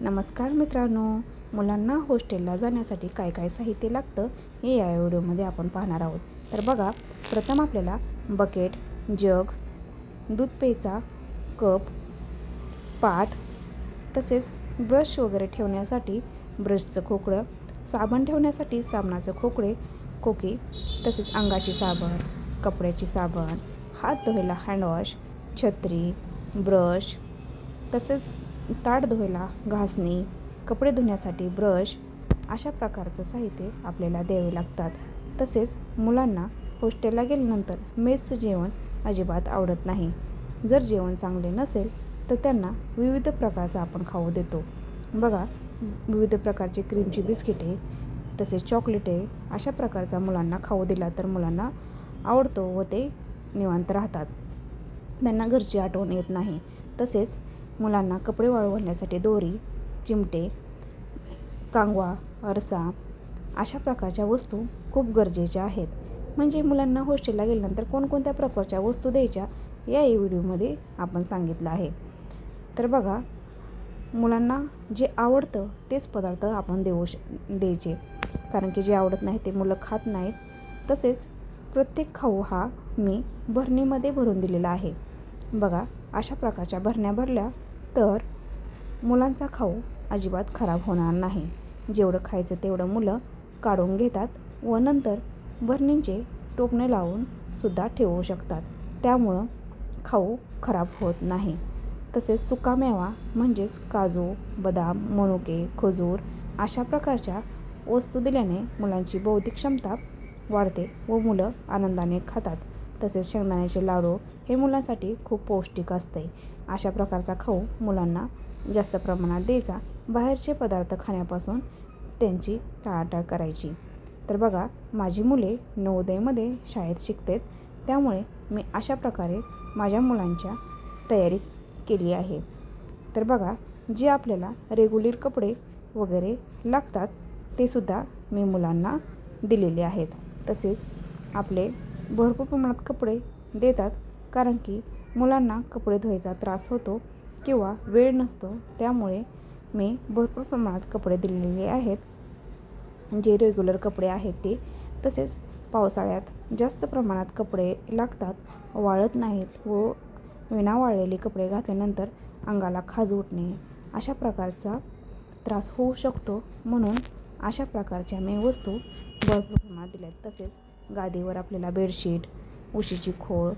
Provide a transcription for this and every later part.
नमस्कार मित्रांनो. मुलांना हॉस्टेलला जाण्यासाठी काय काय साहित्य लागतं हे या व्हिडिओमध्ये आपण पाहणार आहोत. तर बघा प्रथम आपल्याला बकेट जग दूध पेचा कप पाट तसेच ब्रश वगैरे ठेवण्यासाठी ब्रशचं खोकळं साबण ठेवण्यासाठी साबणाचं खोकळे खोकी तसेच अंगाची साबण कपड्याची साबण हात धुवायला हँडवॉश छत्री ब्रश तसेच ताट धुवायला घासणी कपडे धुण्यासाठी ब्रश अशा प्रकारचं साहित्य आपल्याला द्यावे लागतात. तसेच मुलांना हॉस्टेलला गेल्यानंतर मेसचं जेवण अजिबात आवडत नाही. जर जेवण चांगले नसेल तर त्यांना विविध प्रकारचं आपण खाऊ देतो. बघा विविध प्रकारची क्रीमची बिस्किटे तसेच चॉकलेटे अशा प्रकारचा मुलांना खाऊ दिला तर मुलांना आवडतो व ते निवांत राहतात. त्यांना घरची आठवण येत नाही. तसेच मुलांना कपडे वाळू दोरी चिमटे कांगवा आरसा अशा प्रकारच्या वस्तू खूप गरजेच्या आहेत. म्हणजे मुलांना हॉस्टेलला गेल्यानंतर कोणकोणत्या प्रकारच्या वस्तू द्यायच्या या व्हिडिओमध्ये आपण सांगितलं आहे. तर बघा मुलांना जे आवडतं तेच पदार्थ आपण देऊ श द्यायचे. कारण की जे आवडत नाही ते मुलं खात नाहीत. तसेच प्रत्येक खाऊ हा मी भरणीमध्ये भरून दिलेला आहे. बघा अशा प्रकारच्या भरण्या भरल्या तर मुलांचा खाऊ अजिबात खराब होणार नाही. जेवढं खायचं तेवढं मुलं काढून घेतात व नंतर भरणींचे टोपणे लावून सुद्धा ठेवू शकतात. त्यामुळं खाऊ खराब होत नाही. तसेच सुकामेवा म्हणजेच काजू बदाम मनुके खजूर अशा प्रकारच्या वस्तू दिल्याने मुलांची बौद्धिक क्षमता वाढते व मुलं आनंदाने खातात. तसेच शेंगदाण्याचे लाडू हे मुलांसाठी खूप पौष्टिक असते. अशा प्रकारचा खाऊ मुलांना जास्त प्रमाणात द्यायचा. बाहेरचे पदार्थ खाण्यापासून त्यांची टाळाटाळ करायची. तर बघा माझी मुले नवोदयमध्ये शाळेत शिकतात. त्यामुळे मी अशा प्रकारे माझ्या मुलांच्या तयारी केली आहे. तर बघा जे आपल्याला रेग्युलर कपडे वगैरे लागतात ते सुद्धा मी मुलांना दिलेले आहेत. तसेच आपले भरपूर प्रमाणात कपडे देतात. कारण की मुलांना कपडे धुवायचा त्रास होतो किंवा वेळ नसतो त्यामुळे मी भरपूर प्रमाणात कपडे दिलेले आहेत. जे रेग्युलर कपडे आहेत ते तसेच पावसाळ्यात जास्त प्रमाणात कपडे लागतात वाळत नाहीत व विना वाळलेले कपडे घातल्यानंतर अंगाला खाज उठणे अशा प्रकारचा त्रास होऊ शकतो. म्हणून अशा प्रकारच्या मी वस्तू भरपूर प्रमाणात दिल्या आहेत तसेच गादीवर आपल्याला बेडशीट उशीची खोळ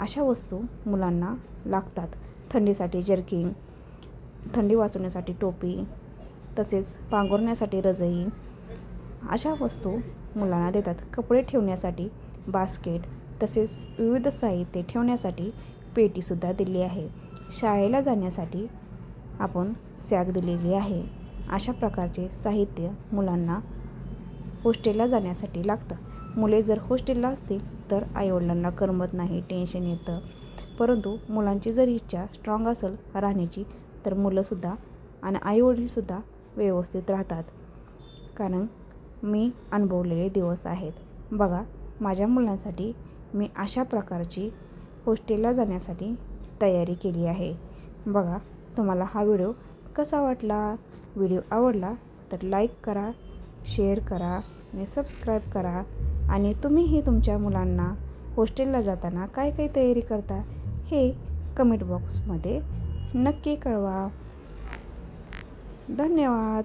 अशा वस्तू मुलांना लागतात. थंडीसाठी जर्किंग थंडी वाचवण्यासाठी टोपी तसेच पांघरण्यासाठी रजई अशा वस्तू मुलांना देतात. कपडे ठेवण्यासाठी बास्केट तसेच विविध साहित्य ठेवण्यासाठी पेटीसुद्धा दिली आहे. शाळेला जाण्यासाठी आपण सॅग दिलेली आहे. अशा प्रकारचे साहित्य मुलांना हॉस्टेलला जाण्यासाठी लागतं. मुले जर हॉस्टेलला असतील तर आईवडिलांना करमत नाही टेन्शन येतं. परंतु मुलांची जर इच्छा स्ट्रॉंग असेल राहण्याची तर मुलंसुद्धा आणि आईवडीलसुद्धा व्यवस्थित राहतात. कारण मी अनुभवलेले दिवस आहेत. बघा माझ्या मुलांसाठी मी अशा प्रकारची हॉस्टेलला जाण्यासाठी तयारी केली आहे. बघा तुम्हाला हा व्हिडिओ कसा वाटला? व्हिडिओ आवडला तर लाईक करा शेअर करा आणि सबस्क्राईब करा. आणि तुम्हीही तुमच्या मुलांना हॉस्टेलला जाताना काय काय तयारी करता हे कमेंट बॉक्समध्ये नक्की कळवा. धन्यवाद.